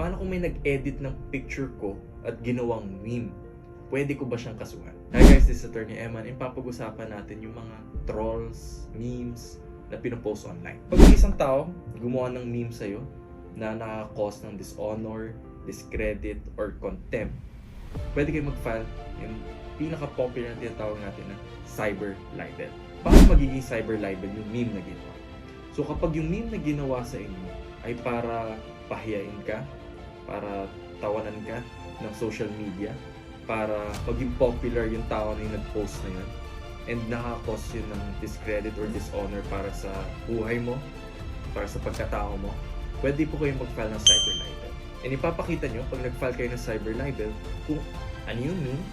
paano kung may nag-edit ng picture ko at ginawang meme? Pwede ko ba siyang kasuhan? Hi guys, this is Attorney Eman. Ipapag-usapan natin yung mga trolls, memes na pinopost online. Pag isang tao gumawa ng meme sa'yo na nakaka-cause ng dishonor, discredit, or contempt, pwede kayo mag-file yung pinaka-popular na tinatawag natin na cyber libel. Paano magiging cyber libel yung meme na ginawa? So kapag yung meme na ginawa sa inyo ay para pahiyain ka, para tawanan ka ng social media, para maging popular yung tao na yung nag-post na yun, and nakakos yun ng discredit or dishonor para sa buhay mo, para sa pagkatao mo, pwede po kayong mag-file ng cyber libel. And ipapakita nyo pag nag-file kayo ng cyber libel kung ano yung meme,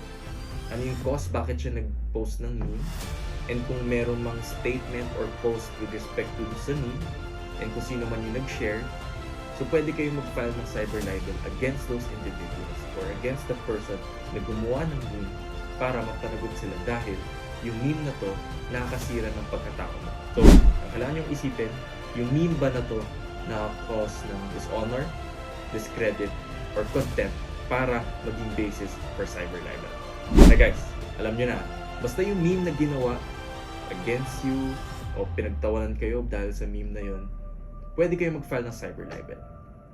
ano yung cause, bakit siya nag-post ng meme, and kung meron mang statement or post with respect to sa meme, and kung sino man yung nag-share, so pwede kayong mag-file ng cyber libel against those individuals or against the person na gumawa ng meme para mapanagot sila dahil yung meme na to nakakasira ng pagkatao mo. So, ang kailangan nyo isipin, yung meme ba na to na-cause ng dishonor, discredit, or contempt para maging basis for cyber libel. Na guys, alam nyo na, basta yung meme na ginawa against you o pinagtawanan kayo dahil sa meme na yon, pwede kayo mag-file ng cyber libel.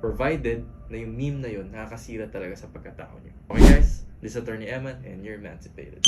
Provided na yung meme na yon nakakasira talaga sa pagkatao nyo. Okay guys, this is Attorney Eman and you're emancipated.